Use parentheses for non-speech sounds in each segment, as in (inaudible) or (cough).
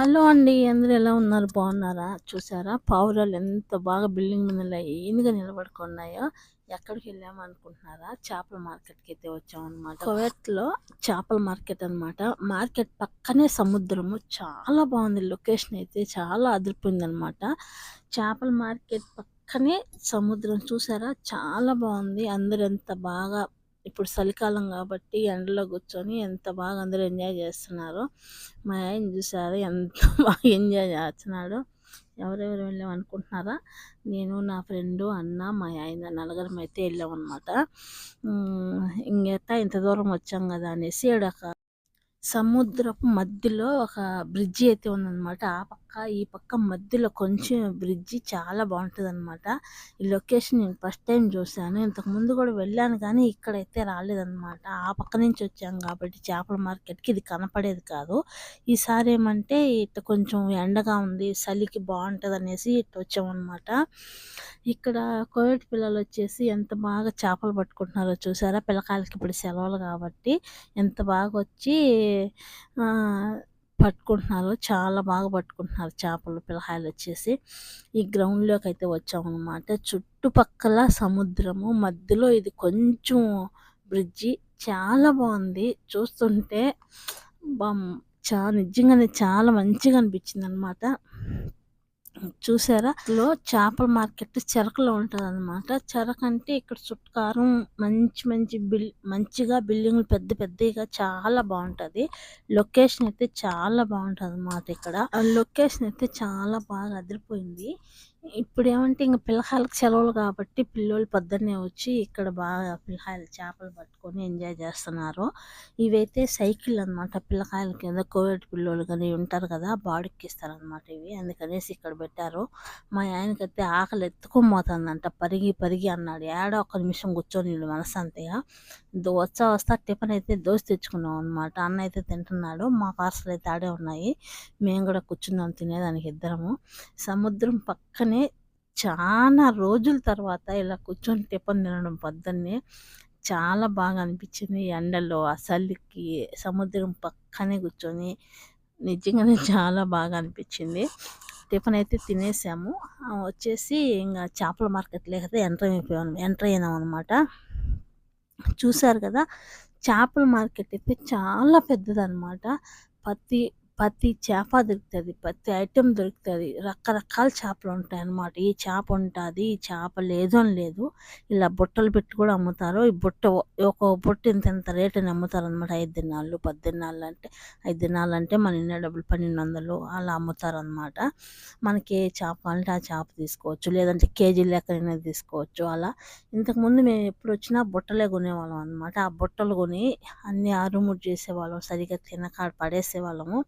Hello అండి అందరూ ఎలా ఉన్నారు? బాగున్నారా? చూసారా? పావురాలు ఎంత బాగా బిల్డింగ్ మీద లైన్గా నిలబడుకున్నాయో ఎక్కడికి వెళ్ళాము అనుకుంటున్నారా? చేపల మార్కెట్కి అయితే వచ్చాం అనమాట చేపల మార్కెట్ అన్నమాట. మార్కెట్ పక్కనే సముద్రము. చాలా బాగుంది. లొకేషన్ అయితే చాలా అదిరిపోయింది అనమాట చేపల మార్కెట్ పక్కనే సముద్రం. చూసారా? చాలా బాగుంది. అందరూ ఎంత బాగా ఇప్పుడు చలికాలం కాబట్టి ఎండలో కూర్చొని ఎంత బాగా అందరూ ఎంజాయ్ చేస్తున్నారు మా ఆయన చూసారు ఎంత (laughs) బాగా ఎంజాయ్ చేస్తున్నాడు. ఎవరెవరు వెళ్ళాం అనుకుంటున్నారా? నేను నా ఫ్రెండు అన్న మా ఆయన నలుగురం అయితే వెళ్ళాం అనమాట ఇంకెట్టా ఇంత దూరం వచ్చాం కదా అనేసి ఒక సముద్రపు మధ్యలో ఒక బ్రిడ్జి అయితే ఉందన్నమాట. ఆ పక్క ఈ పక్క మధ్యలో కొంచెం బ్రిడ్జి చాలా బాగుంటుంది అనమాట ఈ లొకేషన్ నేను ఫస్ట్ టైం చూశాను. ఇంతకు ముందు కూడా వెళ్ళాను కానీ ఇక్కడైతే రాలేదన్నమాట. ఆ పక్క నుంచి వచ్చాం కాబట్టి చేపల మార్కెట్కి ఇది కనపడేది కాదు. ఈసారి ఏమంటే ఇట్లా కొంచెం ఎండగా ఉంది చలికి బాగుంటుంది అనేసి ఇట్లా వచ్చామన్నమాట. ఇక్కడ కోవిడ్ పిల్లలు వచ్చేసి ఎంత బాగా చేపలు పట్టుకుంటున్నారో చూసారా? పిల్లకాయలకి ఇప్పుడు సెలవులు కాబట్టి ఎంత బాగా వచ్చి పట్టుకుంటున్నారు చాలా బాగా పట్టుకుంటున్నారు చేపలు పిల్లహాయలు వచ్చేసి. ఈ గ్రౌండ్లోకి అయితే వచ్చామన్నమాట. చుట్టుపక్కల సముద్రము మధ్యలో ఇది కొంచెం బ్రిడ్జి చాలా బాగుంది. చూస్తుంటే చా నిజంగానే చాలా మంచిగా అనిపించింది అనమాట చూసారా? లో చేపల మార్కెట్ చెరకలో ఉంటుంది అనమాట చెరక అంటే ఇక్కడ చుట్టుకారం మంచి మంచి బిల్ మంచిగా బిల్డింగ్లు పెద్ద పెద్దగా చాలా బాగుంటది. లొకేషన్ అయితే చాలా బాగుంటది అన్నమాట ఇక్కడ లొకేషన్ అయితే చాలా బాగా అదిరిపోయింది. ఇప్పుడు ఏమంటే ఇంక పిల్లకాయలకు సెలవులు కాబట్టి పిల్లోళ్ళు పొద్దున్నే వచ్చి ఇక్కడ బాగా పిల్లకాయలు చేపలు పట్టుకొని ఎంజాయ్ చేస్తున్నారు. ఇవైతే సైకిల్ అనమాట పిల్లకాయల కింద కోవిడ్ పిల్లోళ్ళు కానీ ఉంటారు కదా బాడీకి ఇస్తారనమాట ఇవి. అందుకనేసి ఇక్కడ పెట్టారు. మా ఆయనకైతే ఆకలి ఎత్తుకోపోతుందంట. పరిగి పరిగి అన్నాడు. ఏడో ఒక నిమిషం కూర్చొని మనసంతగా వచ్చా వస్తా టిఫిన్ అయితే దోశ తెచ్చుకున్నాం అనమాట అన్న అయితే తింటున్నాడు. మా పార్సల్ అయితే ఆడే ఉన్నాయి. మేము కూడా కూర్చున్నాం తినేదానికి ఇద్దరము. సముద్రం పక్కన చాలా రోజుల తర్వాత ఇలా కూర్చొని టిఫిన్ తినడం పొద్దున్నే చాలా బాగా అనిపించింది. ఎండలో అసలుకి సముద్రం పక్కనే కూర్చొని నిజంగానే చాలా బాగా అనిపించింది. టిఫిన్ అయితే తినేసాము వచ్చేసి ఇంకా చేపల మార్కెట్ లేకపోతే ఎంటర్ అయిపోయాము ఎంటర్ అయినాం అనమాట చూశారు కదా చేపల మార్కెట్ అయితే చాలా పెద్దదనమాట ప్రతి ప్రతి చేప దొరుకుతుంది ప్రతి ఐటెం దొరుకుతుంది. రకరకాల చేపలు ఉంటాయి అన్నమాట ఈ చేప ఉంటుంది ఈ చేప లేదు అని లేదు. ఇలా బుట్టలు పెట్టి కూడా అమ్ముతారు. ఈ బుట్ట ఒక బుట్ట ఇంత ఇంత రేట్ అని అమ్ముతారు అనమాట ఐదు దినాలు పద్దెనాళ్ళు అంటే ఐదు దినాలు అంటే మన ఇన్న డబ్బులు పన్నెండు వందలు అలా అమ్ముతారు అనమాట మనకి ఏ చేప అంటే ఆ చేప తీసుకోవచ్చు. లేదంటే కేజీ లెక్కనైనా తీసుకోవచ్చు. అలా ఇంతకుముందు మేము ఎప్పుడు వచ్చినా బుట్టలే కొనేవాళ్ళం అనమాట ఆ బుట్టలు కొని అన్ని ఆరుముడు చేసేవాళ్ళం. సరిగ్గా తినక పడేసేవాళ్ళము.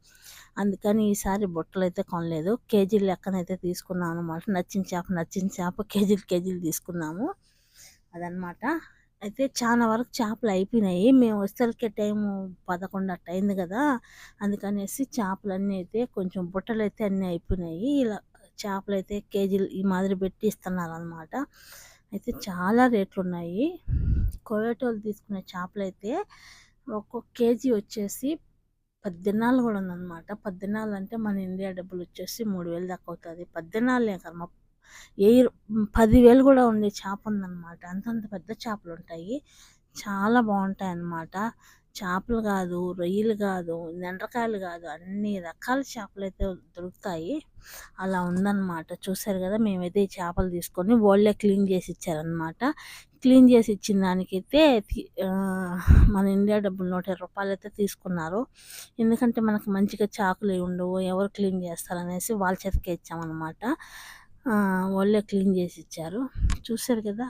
అందుకని ఈసారి బుట్టలు అయితే కొనలేదు. కేజీల లెక్కనైతే తీసుకున్నాం అనమాట నచ్చిన చేప నచ్చిన చేప కేజీలు కేజీలు తీసుకున్నాము. అదనమాట అయితే చాలా వరకు చేపలు అయిపోయినాయి. మేము వస్తలకే టైము పదకొండు అట్ట అయింది కదా. అందుకనేసి చేపలన్నీ అయితే కొంచెం బుట్టలు అయితే అన్నీ అయిపోయినాయి. ఇలా చేపలు అయితే కేజీలు ఈ మాదిరి పెట్టి ఇస్తున్నారు అనమాట అయితే చాలా రేట్లు ఉన్నాయి కోయటోళ్ళు తీసుకునే చేపలు అయితే ఒక్కొక్క కేజీ వచ్చేసి పద్దెనాలు కూడా ఉందన్నమాట పద్దెనాలు అంటే మన ఇండియా డబ్బులు వచ్చేసి మూడు వేలు దాకా అవుతుంది పద్దెనాలే కర్మ ఏ పదివేలు కూడా ఉండే చేప ఉందన్నమాట అంతంత పెద్ద చేపలు ఉంటాయి చాలా బాగుంటాయి అన్నమాట చేపలు కాదు రొయ్యలు కాదు ఎండ్రకాయలు కాదు అన్ని రకాల చేపలు అయితే దొరుకుతాయి. అలా ఉందన్నమాట. చూసారు కదా మేమైతే ఈ చేపలు తీసుకొని వాళ్ళే క్లీన్ చేసి ఇచ్చారనమాట క్లీన్ చేసి ఇచ్చిన దానికైతే మన ఇండియా డబ్బులు నూట ఇరవై రూపాయలు అయితే తీసుకున్నారు. ఎందుకంటే మనకు మంచిగా చాకులు ఉండవు ఎవరు క్లీన్ చేస్తారనేసి వాళ్ళ చేతికి ఇచ్చామన్నమాట. వాళ్ళే క్లీన్ చేసి ఇచ్చారు. చూసారు కదా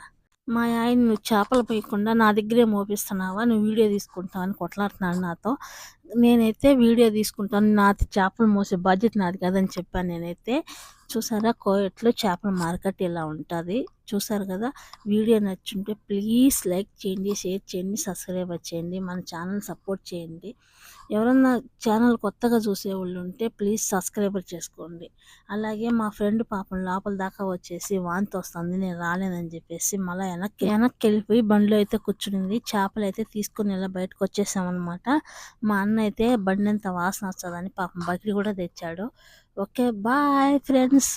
మా ఆయన నువ్వు చేపలు పోయకుండా నా దగ్గరే మోపిస్తున్నావా? నువ్వు వీడియో తీసుకుంటావు అని కొట్లాడుతున్నాడు నాతో. నేనైతే వీడియో తీసుకుంటాను నా చేపలు మోసే బాధ్యత నాది కదని చెప్పాను నేనైతే. చూసారా? కోయట్లో చేపల మార్కెట్ ఇలా ఉంటుంది. చూసారు కదా? వీడియో నచ్చుంటే ప్లీజ్ లైక్ చేయండి షేర్ చేయండి సబ్స్క్రైబ్ చేయండి మన ఛానల్ సపోర్ట్ చేయండి. ఎవరన్నా ఛానల్ కొత్తగా చూసేవాళ్ళు ఉంటే ప్లీజ్ సబ్స్క్రైబర్ చేసుకోండి. అలాగే మా ఫ్రెండ్ పాపం లోపల దాకా వచ్చేసి వాంతి వస్తుంది నేను రాలేదని చెప్పేసి మళ్ళీ వెనక్కి వెనక్కి వెళ్ళిపోయి బండిలో అయితే కూర్చునింది. చేపలు అయితే తీసుకుని ఇలా బయటకు వచ్చేసామన్నమాట. మా అన్న అయితే బండి అంత వాసన వస్తుందని పాపం బకెట్ కూడా తెచ్చాడు. Okay bye friends